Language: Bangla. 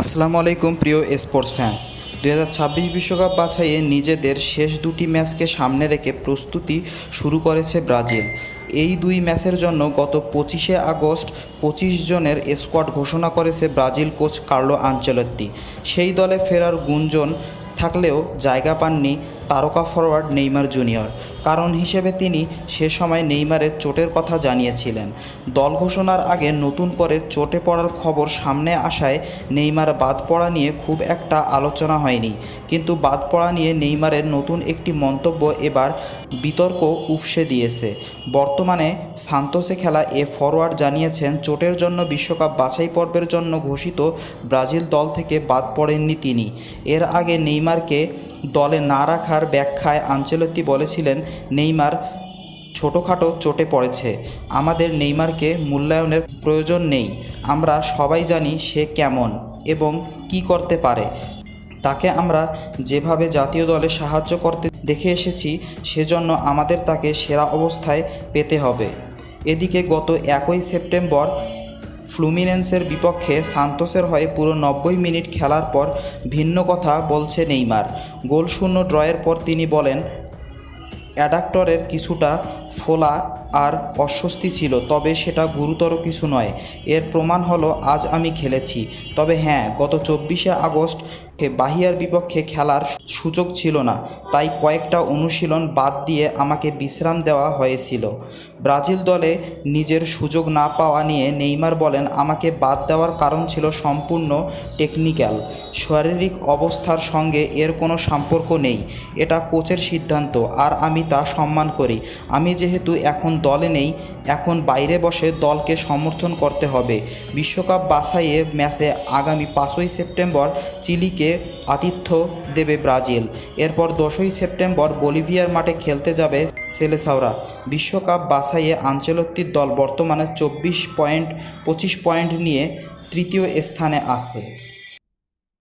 আসসালামু আলাইকুম প্রিয় স্পোর্টস ফ্যান্স। দু ছাব্বিশ বিশ্বকাপ বাছাইয়ে নিজেদের শেষ দুটি ম্যাচকে সামনে রেখে প্রস্তুতি শুরু করেছে ব্রাজিল। এই দুই ম্যাচের জন্য গত পঁচিশে আগস্ট পঁচিশ জনের স্কোয়াড ঘোষণা করেছে ব্রাজিল কোচ কার্লো আঞ্চেলত্তি। সেই দলে ফেরার গুঞ্জন থাকলেও জায়গা পাননি তারকা ফরওয়ার্ড নেইমার জুনিয়র। কারণ হিসেবে তিনি সে সময় নেইমারের চোটের কথা জানিয়েছিলেন। দল ঘোষণার আগে নতুন করে চোটে পড়ার খবর সামনে আসায় নেইমার বাদ পড়া নিয়ে খুব একটা আলোচনা হয়নি। কিন্তু বাদ পড়া নিয়ে নেইমারের নতুন একটি মন্তব্য এবার বিতর্ক উপসে দিয়েছে। বর্তমানে সান্তোসে খেলা এ ফরওয়ার্ড জানিয়েছেন, চোটের জন্য বিশ্বকাপ বাছাই পর্বের জন্য ঘোষিত ব্রাজিল দল থেকে বাদ পড়েননি তিনি। এর আগে নেইমারকে দলে না রাখার ব্যাখ্যায় আঞ্চেলত্তি বলেছিলেন, নেইমার ছোটোখাটো চোটে পড়েছে। আমাদের নেইমারকে মূল্যায়নের প্রয়োজন নেই। আমরা সবাই জানি সে কেমন এবং কি করতে পারে। তাকে আমরা যেভাবে জাতীয় দলে সাহায্য করতে দেখে এসেছি, সেজন্য আমাদের তাকে সেরা অবস্থায় পেতে হবে। এদিকে গত একই সেপ্টেম্বর ফ্লুমিনেন্সের বিপক্ষে সান্তোসের হয়ে পুরো নব্বই মিনিট খেলার পর ভিন্ন কথা বলছে নেইমার। গোলশূন্য ড্রয়ের পর তিনি বলেন, অ্যাডাক্টরের কিছুটা ফোলা আর অস্বস্তি ছিল, তবে সেটা গুরুতর কিছু নয়। এর প্রমাণ হলো, আজ আমি খেলেছি। তবে হ্যাঁ গত চব্বিশে আগস্ট বাহিয়ার বিপক্ষে খেলার সুযোগ ছিল না। তাই কয়েকটা অনুশীলন বাদ দিয়ে আমাকে বিশ্রাম দেওয়া হয়েছিল। ব্রাজিল দলে নিজের সুযোগ না পাওয়া নিয়ে নেইমার বলেন, আমাকে বাদ দেওয়ার কারণ ছিল সম্পূর্ণ টেকনিক্যাল। শারীরিক অবস্থার সঙ্গে এর কোনো সম্পর্ক নেই। এটা কোচের সিদ্ধান্ত, আর আমি তা সম্মান করি। আমি যেহেতু এখন দলে নেই, এখন বাইরে বসে দলকে সমর্থন করতে হবে। বিশ্বকাপ বাছাইয়ে ম্যাচে আগামী পাঁচই সেপ্টেম্বর চিলিকে আতিথ্য দেবে ব্রাজিল। এরপর দশই সেপ্টেম্বর বলিভিয়ার মাঠে খেলতে যাবে সেলেসাওরা। বিশ্বকাপ বাছাইয়ে আঞ্চলত্তির দল বর্তমানে চব্বিশ পয়েন্ট, পঁচিশ পয়েন্ট নিয়ে তৃতীয় স্থানে আছে।